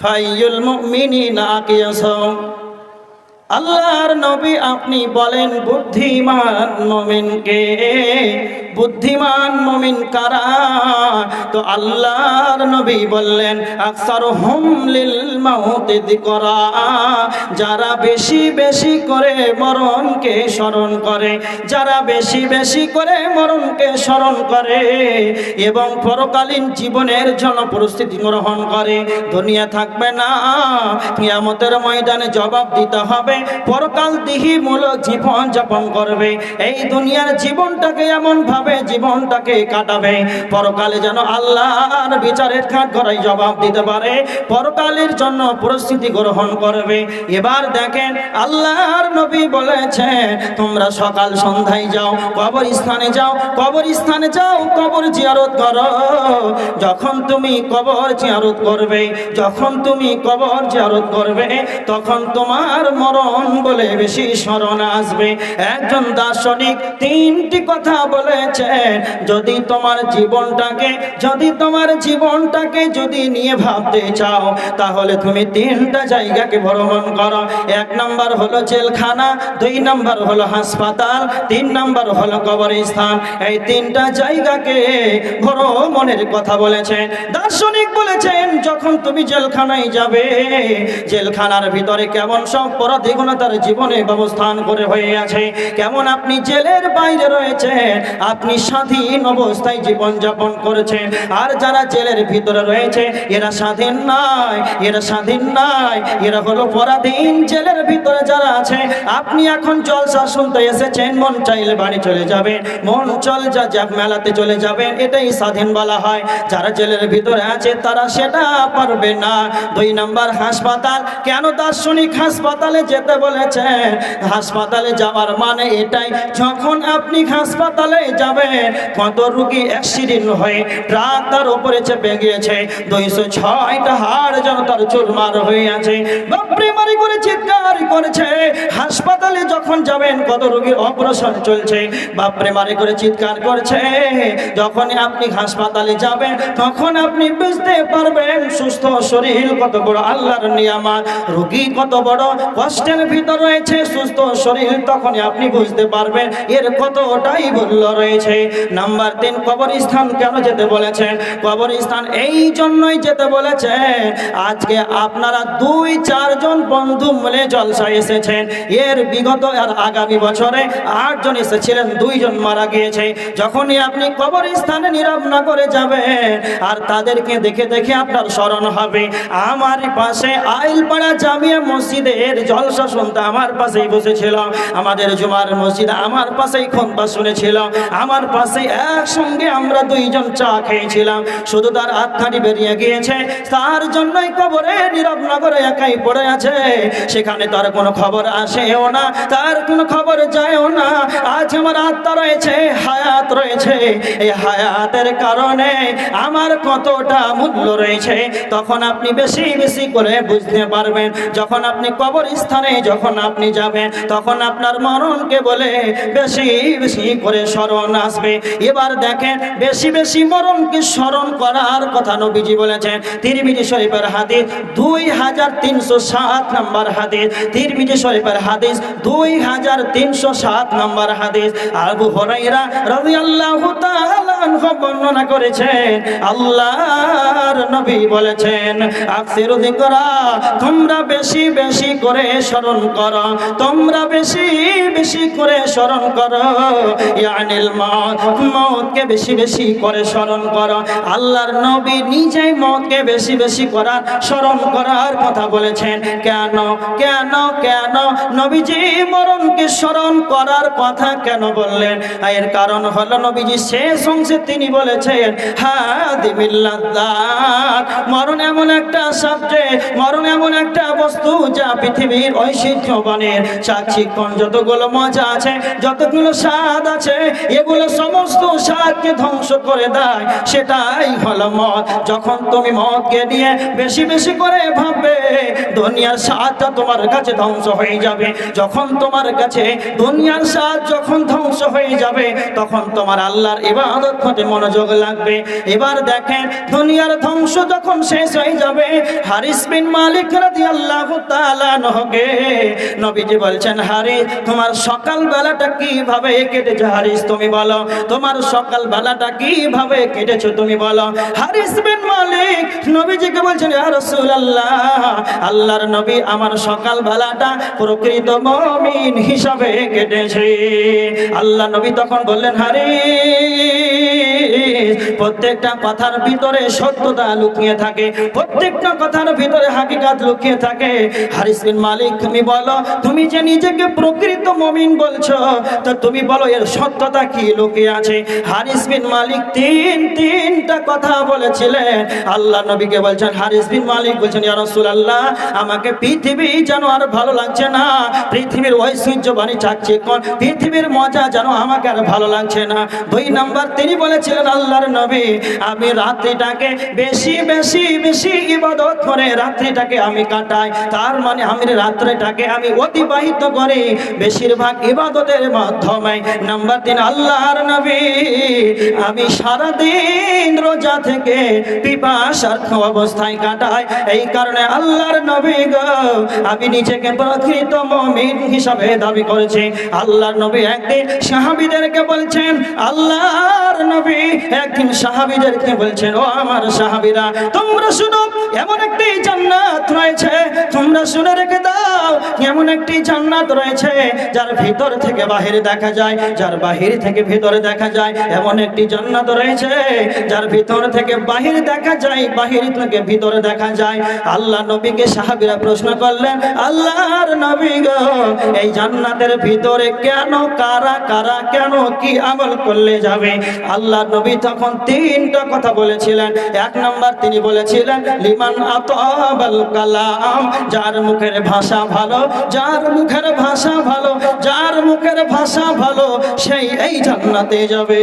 ফাইয়ুল মুমিনিনা আকিয়াসাম আল্লাহর নবী আপনি বলেন বুদ্ধিমান মমিনকে বুদ্ধিমান মমিন কারা? তো আল্লাহর নবী বললেন আকসার হুম লিল মাউতে দিকরা যারা বেশি বেশি করে মরণকে স্মরণ করে, যারা বেশি বেশি করে মরণকে স্মরণ করে এবং পরকালীন জীবনের জন্য প্রস্তুতি গ্রহণ করে, দুনিয়া থাকবে না। কিয়ামতের ময়দানে জবাব দিতে হবে, পরকাল দিহিমূলক জীবন যাপন করবে। এই দুনিয়ার জীবনটাকে এমন ভাবে জীবনটাকে কাটাবে। পরকালে যেন আল্লাহর বিচারের খাট করাই জবাব দিতে পারে। পরকালের জন্য পরিস্থিতি গ্রহণ করবে। এবার দেখেন আল্লাহর নবী বলেছেন, তোমরা সকাল সন্ধ্যায় যাও কবর স্থানে যাও কবর স্থানে যাও, কবর জিয়ারত করো। যখন তুমি কবর জিয়ারত করবে, যখন তুমি কবর জিয়ারত করবে, তখন তোমার মরণ বলে বেশি স্মরণ আসবে। একজন দার্শনিক তিনটি কথা বলেছেন যদি তোমার জীবনটাকে, যদি তোমার জীবনটাকে যদি নিয়ে ভাবতে চাও, তাহলে তুমি তিনটা জায়গাকে ভ্রমণ করো। এক নাম্বার হলো জেলখানা, দুই নাম্বার হলো হাসপাতাল, তিন নাম্বার হলো কবরস্থান। এই তিনটা জায়গাকে ভ্রমণের কথা বলেছেন। দার্শনিক বলেছেন, যখন তুমি জেলখানায় যাবে, জেলখানার ভিতরে কেমন সব পরাধীগুলো তার জীবনে ব্যবস্থান করে হয়ে আছে। কেমন আপনি জেলের বাইরে রয়েছেন আপনি স্বাধীন অবস্থায় জীবন যাপন করেছেন। আর যারা জেলের ভিতরে রয়েছে, এরা স্বাধীন নয়, এরা স্বাধীন নয়, এরা হলো পরাধীন জেলের ভিতরে যারা আছে। আপনি এখন জলসা শুনতে এসেছেন, মন চাইলে বাড়ি চলে যাবেন, মন চল যা যাক মেলাতে চলে যাবেন, এটাই স্বাধীন বলা হয়। যারা জেলের ভিতরে আছে, তারা সেটা পারবে না। দুই নাম্বার, হাসপাতাল। কেন দার্শনিক হাসপাতালে যেতে বলেছেন? হাসপাতালে যাওয়ার মানে এটাই, যখন আপনি হাসপাতালে যাবেন কত রুগী অ্যাক্সিডেন্ট হয়ে ট্রাক তার উপরে চেপে গিয়েছে। দুইশো ছয়টা হাড় যেন তার চুরমার হয়ে আছে। বাপরে মারি করে চিৎকার করেছে। হাসপাতালে যখন যাবেন, কত রোগীর অপারেশন চলছে। বাপরে মারি করে চিৎকার করছে। যখন আপনি হাসপাতালে যাবেন, তখন আপনি বুঝতে পারবেন, সুস্থ শরীর কত বড় আল্লাহর নিয়ামত। রোগী কত বড় কষ্টের ভিতর রয়েছে, সুস্থ শরীর তখন আপনি বুঝতে পারবেন, এর কতটাই মূল্য রয়েছে। নাম্বার তিন, কবরস্থান কেন যেতে বলেছেন কবরস্থান এই জন্যই যেতে বলেছে, আজকে আপনারা দুই, চারজন বন্ধু মিলে জলসা এসেছেন। এর বিগত আর আগামী বছরে আটজন এসেছিলেন, দুইজন মারা গিয়েছে। যখনই আপনি কবরস্থানে নীরব না করে যাবেন, আর তাদেরকে দেখে দেখে আপনার স্মরণ হবে, আমার পাশে আইলপাড়া জামিয়া মসজিদের জলসা শুনতে আমার পাশেই বসেছিল। আমাদের জুমার মসজিদ আমার পাশেই খোনবা শুনেছিল। আমার পাশে একসঙ্গে আমরা দুইজন চা খেয়েছিলাম। শুধু তার আত্মাটি বেরিয়ে গিয়েছে। তার জন্যই কবরে নীরব নগরে একাই পড়ে আছে। সেখানে তার কোনো খবর আসেও না, তার কোনো খবর যায়ও না। আজ আমার আত্মা রয়েছে, হায়াত রয়েছে। এই হায়াতের কারণে আমার কতটা মূল্য রয়েছে, তখন আপনি বেশি বেশি করে বুঝতে পারবেন। যখন আপনি কবর স্থানে যখন আপনি যাবেন, তখন আপনার মরণকে বলে বেশি বেশি করে স্মরণ আসবে। এবার দেখেন, বেশি বেশি মরণকে স্মরণ করার কথা নবীজি বলেছেন। তিরমিজি শরীফের হাতে দুই হাজার তিনশো সাত নম্বর হাদিস, তিরমিজি শরীফের হাদিস, দুই হাজার তিনশো সাত নম্বর হাদিস। আবু হরাইরা তাআলা আনহু বর্ণনা করেছেন, আল্লাহর নবী বলেছেন, আকসিরু যিকরা, তোমরা বেশি বেশি করে স্মরণ করো, তোমরা বেশি বেশি করে স্মরণ করো, ইয়ানিল মত মতকে বেশি বেশি করে স্মরণ করো, আল্লাহর নবী নিজেই মতকে বেশি বেশি করার, স্মরণ করার কথা বলেছেন কেন কেন কেন? নবীজি মরণকে স্মরণ করার কথা কেন বললেন? এর কারণ হলো নবীজি শেষ অংশে তিনি বলেছেন মরণ এমন একটা সাবজেক্ট মরণ এমন একটা বস্তু যা পৃথিবীর ঐশ্বর্যবানের সাক্ষীক্ষণ যতগুলো মজা আছে, যতগুলো স্বাদ আছে, এগুলো সমস্ত স্বাদকে ধ্বংস করে দেয়। সেটাই হলো মদ। যখন তুমি মদকে নিয়ে বেশি বেশি করে ভাববে, দুনিয়ার সাহায্য তোমার কাছে ধ্বংস হয়ে যাবে। যখন তোমার কাছে দুনিয়ার সাহায্য যখন ধ্বংস হয়ে যাবে, তখন তোমার আল্লাহর ইবাদত হতে মনোযোগ লাগবে। এবার দেখেন, দুনিয়ার ধ্বংস যখন শেষ হয়ে যাবে, হারিস বিন মালিক রাদিয়াল্লাহু তাআলা নহকে নবীজি বলছেন, হারিস, তোমার সকাল বেলাটা কীভাবে কেটেছে হারিস তুমি বলো? তোমার সকাল বেলাটা কীভাবে কেটেছো তুমি বলো? হারিস বিন মালিক নবীজিকে বলছেন, ইয়া রাসূলুল্লাহ, আল্লাহর নবী আমার সকাল বেলাটা প্রকৃত মমিন হিসাবে কেটেছে। আল্লাহ নবী তখন বললেন হারিস প্রত্যেকটা কথার ভিতরে সত্যতা লুকিয়ে থাকে, প্রত্যেকটা কথার ভিতরে হাকিকাত লুকিয়ে থাকে। হারিস বিন মালিক, তুমি বলো, তুমি যে নিজেকে প্রকৃত মমিন বলছো, তো তুমি বলো এর সত্যতা কি লুকিয়ে আছে? হারিস বিন মালিক তিন, তিনটা কথা বলেছিলেন। আল্লাহ নবীকে বলছেন, হারিস বিন মালিক বলছেন, ইয়া আল্লাহ আমাকে পৃথিবী যেন আর ভালো লাগছে না, পৃথিবীর ঐশ্বর্য বাণী চাচ্ছে কোন? পৃথিবীর মজা যেন আমাকে আর ভালো লাগছে না। দুই নাম্বার তিনি বলেছিলেন, আল্লাহর নবী আমি রাত্রিটাকে বেশি বেশি বেশি ইবাদত করে রাত্রিটাকে আমি কাটাই। তার মানে আমি রাত্রিটাকে আমি অতিবাহিত করি বেশিরভাগ ইবাদতের মাধ্যমে। নাম্বার তিন, আল্লাহর নবী, আমি সারাদিন রোজা থেকে পিপাসার অবস্থায় কাটাই। এই কারণে আল্লাহর নবী গো, আমি নিজেকে প্রকৃত মমিন হিসাবে দাবি করেছি। আল্লাহর নবী একদিন সাহাবিদেরকে বলছেন, আল্লাহর নবী একদিন সাহাবিদেরকে বলছেন? ও আমার সাহাবিরা, তোমরা শুনো, এমন একটি জান্নাত রয়েছে, তোমরা শুনে রেখে দাও, এমন একটি জান্নাত রয়েছে, যার ভিতর থেকে বাহিরে দেখা যায়, যার বাহির থেকে ভিতরে দেখা যায়, এমন একটি জান্নাত রয়েছে, যার ভিতর থেকে বাহির দেখা যায়, বাহির থেকে ভিতরে দেখা যায়। আল্লাহ নবীকে সাহাবীরা প্রশ্ন করলেন, আল্লাহর নবী গো, এই জান্নাতের ভিতরে কেন, কারা কারা, কেন, কি আমল করলে যাবে? আল্লাহ নবী তখন তিনটা কথা বলেছিলেন। এক নম্বর তিনি বলেছিলেন, লিমান আতাবাল কালাম যার মুখের ভাষা ভালো, যার মুখের ভাষা ভালো, যার মুখের ভাষা ভালো, সেই এই জান্নাতে যাবে।